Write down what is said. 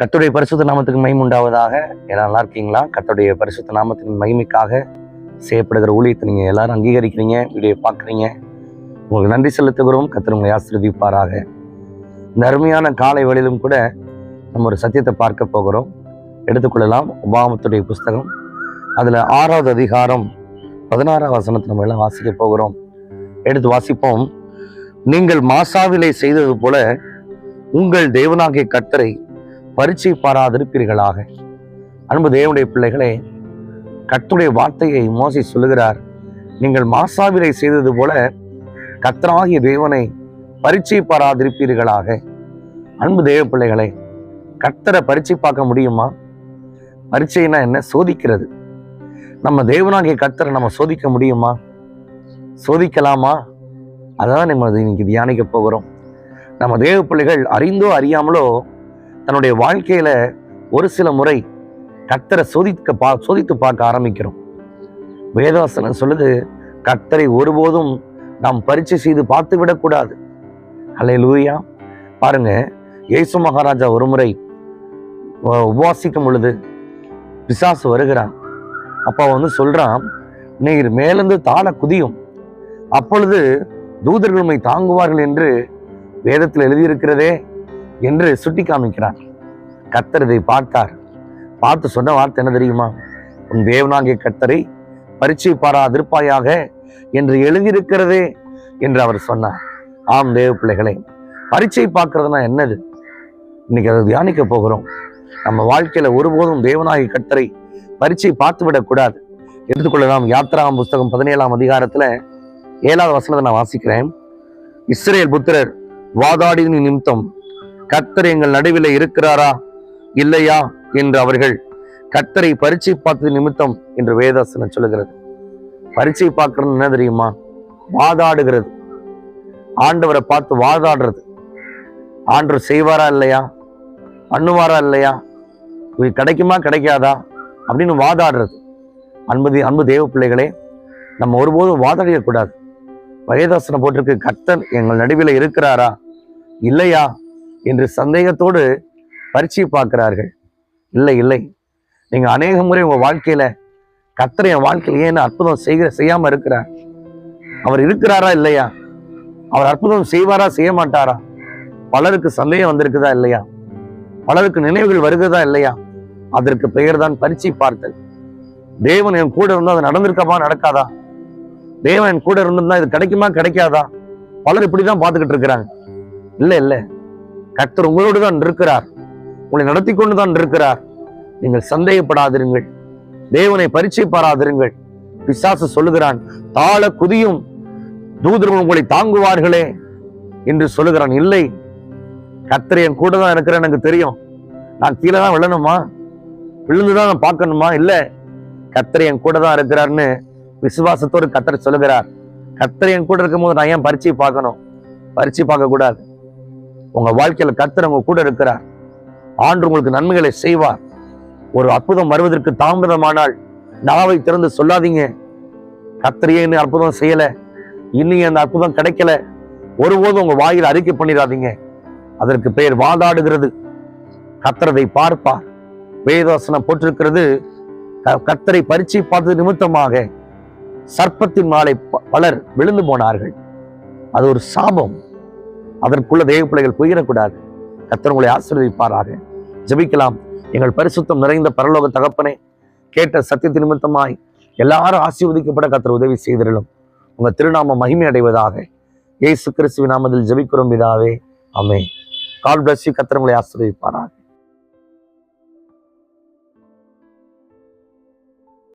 கத்துடைய பரிசுத்த நாமத்துக்கு மகிமை உண்டாவதாக எல்லாம் நல்லா இருக்கீங்களா? கத்துடைய பரிசுத்த நாமத்தின் மகிமைக்காக செய்யப்படுகிற ஊழியத்தை நீங்கள் எல்லாரும் அங்கீகரிக்கிறீங்க வீடியோ பார்க்குறீங்க. உங்களுக்கு நன்றி செலுத்துகிறோம். கத்திர உங்களை ஆசீர்வதிப்பாராக. இந்த அருமையான காலை வழியிலும் கூட நம்ம ஒரு சத்தியத்தை பார்க்க போகிறோம். எடுத்துக்கொள்ளலாம். உபாமத்துடைய புஸ்தகம். அதில் ஆறாவது அதிகாரம் பதினாறாம் வசனத்தை நம்ம எல்லாம் வாசிக்க போகிறோம். எடுத்து வாசிப்போம். நீங்கள் மாசாவிலே செய்தது போல உங்கள் தேவனாகிய கர்த்தரை பரீட்சை பாராதிருப்பீர்களாக. அன்பு தேவனுடைய பிள்ளைகளே கத்துடைய வார்த்தையை மோசி சொல்லுகிறார். நீங்கள் மாசாவிலை செய்தது போல கத்தராகிய தேவனை பரீட்சை பாராதிருப்பீர்களாக. அன்பு தேவ பிள்ளைகளே கத்தரை பரீட்சை பார்க்க முடியுமா? பரீட்சைனா என்ன? சோதிக்கிறது. நம்ம தேவனாகிய கத்தரை நம்ம சோதிக்க முடியுமா? சோதிக்கலாமா? அதான் நம்ம இன்னைக்கு தியானிக்க போகிறோம். நம்ம தேவ பிள்ளைகள் அறிந்தோ அறியாமலோ தன்னுடைய வாழ்க்கையில் ஒரு சில முறை கத்தரை சோதிக்க பா சோதித்து பார்க்க ஆரம்பிக்கிறோம். வேதவசனம் சொல்லுது கத்தரை ஒருபோதும் நாம் பரீட்சை செய்து பார்த்து விடக்கூடாது. அல்ல லூயா பாருங்க இயேசு மகாராஜா ஒரு முறை உபவாசிக்கும் பொழுது பிசாசு வருகிறான். அப்போ வந்து சொல்றான் நீர் மேலிருந்து தாழ குதியும். அப்பொழுது தூதர்கள் தாங்குவார்கள் என்று வேதத்தில் எழுதியிருக்கிறதே. என்று சுட்டி காமிக்கிறார். கர்த்தர் இதை பார்த்தார். பார்த்து சொன்ன வார்த்தை என்ன தெரியுமா? உன் தேவனாகிய கர்த்தரை பாரா அதிர்ப்பாயாக என்று எழுதியிருக்கிறதே என்று அவர் சொன்னார். ஆம் தேவ பிள்ளைகளே பரீட்சை பார்க்கறதுனா என்னது? இன்னைக்கு அதை தியானிக்க போகிறோம். நம்ம வாழ்க்கையில ஒருபோதும் தேவனாகிய கர்த்தரை பரீட்சை பார்த்து விடக்கூடாது எடுத்துக்கொள்ளலாம் யாத்ராம் புஸ்தகம் பதினேழாம் அதிகாரத்துல ஏழாவது வசனத்தை நான் வாசிக்கிறேன். இஸ்ரேல் புத்திரர் வாதாடின் நிமித்தம் கர்த்தர் எங்கள் நடுவில் இருக்கிறாரா? இல்லையா? என்று அவர்கள் கர்த்தரை பரீட்சை பார்த்தது நிமித்தம் என்று வேதாசனம் சொல்லுகிறது. பரீட்சை பார்க்கறது என்ன தெரியுமா? வாதாடுகிறது. ஆண்டவரை பார்த்து வாதாடுறது. ஆண்டவர் செய்வாரா இல்லையா? பண்ணுவாரா இல்லையா? இது கிடைக்குமா கிடைக்காதா? அப்படின்னு வாதாடுறது. அன்பது அன்பு தேவ பிள்ளைகளே நம்ம ஒருபோதும் வாதாடிடக்கூடாது வயதாசனம் போட்டிருக்கு கர்த்தர் எங்கள் நடுவில் இருக்கிறாரா? இல்லையா? என்று சந்தேகத்தோடு பரீட்சை பார்க்கிறார்கள். இல்லை இல்லை. நீங்கள் அநேக முறை உங்கள் வாழ்க்கையில் கத்திர என் வாழ்க்கையில் ஏன் அற்புதம் செய்கிற செய்யாமல் இருக்கிறார்? அவர் இருக்கிறாரா இல்லையா? அவர் அற்புதம் செய்வாரா செய்ய மாட்டாரா பலருக்கு சந்தேகம் வந்திருக்குதா இல்லையா? பலருக்கு நினைவுகள் வருகிறதா இல்லையா? அதற்கு பெயர் தான் பரீட்சை பார்த்தல். தேவன் என் கூட இருந்தால் அது நடந்திருக்கமா நடக்காதா? தேவன் என் கூட இருந்திருந்தா இது கிடைக்குமா கிடைக்காதா? பலர் இப்படிதான் பார்த்துக்கிட்டு இருக்கிறாங்க. இல்லை இல்லை. கர்த்தர் உங்களோடு தான் இருக்கிறார் உங்களை நடத்தி கொண்டு தான் இருக்கிறார் நீங்கள் சந்தேகப்படாதிருங்கள். தேவனை பரிச்சை பாராதிருங்கள் பிசாசு சொல்லுகிறான் தாழ குதியும் தூதர்கள் உங்களை தாங்குவார்களே என்று சொல்லுகிறான். இல்லை கர்த்தர் என் கூட தான் இருக்கிறேன் எனக்கு தெரியும். நான் கீழே தான் விழணுமா? விழுந்து தான் நான் பார்க்கணுமா? இல்லை கர்த்தர் என் கூட தான் இருக்கிறார்னு விசுவாசத்தோடு கர்த்தர் சொல்லுகிறார். கர்த்தர் என் கூட இருக்கும்போது நான் ஏன் பரிச்சை பார்க்கணும்? பரிச்சை பார்க்கக்கூடாது. உங்க வாழ்க்கையில கர்த்தர் உங்க கூட இருக்கிறார். ஆண்டு உங்களுக்கு நன்மைகளை செய்வார். ஒரு அற்புதம் வருவதற்கு தாமதமானால் நாவை திறந்து சொல்லாதீங்க. கத்திரியே இன்னும் அற்புதம் செய்யல? இன்னும் அந்த அற்புதம் கிடைக்கல. ஒருபோதும் உங்க வாயில் அறிக்கை பண்ணிடாதீங்க. அதற்கு பெயர் வாதாடுகிறது. கத்திரதை பார்ப்பார். வேதவசனம் போட்டிருக்கிறது க- பரிச்சை பரீட்சை பார்த்தது நிமித்தமாக சர்ப்பத்தின் மாலை ப- பலர் விழுந்து போனார்கள். அது ஒரு சாபம். அதற்குள்ள தேவ பிள்ளைகள் போயிடக்கூடாது. கத்தர் உங்களை ஆசீர்வதிப்பாராக. ஜபிக்கலாம். எங்கள் பரிசுத்தம் நிறைந்த பரலோக தகப்பனே கேட்ட சத்தியத்தின் நிமித்தமாய் எல்லாரும் ஆசீர்வதிக்கப்பட கத்தர் உதவி செய்திருளும் உங்க திருநாம மகிமை அடைவதாக ஏசு கிறிஸ்துவின் நாமத்தில் ஜெபிக்கிறோம் இதாவே அமே கால் பிளஸ் கத்திரங்களை ஆசிரியப்பாராக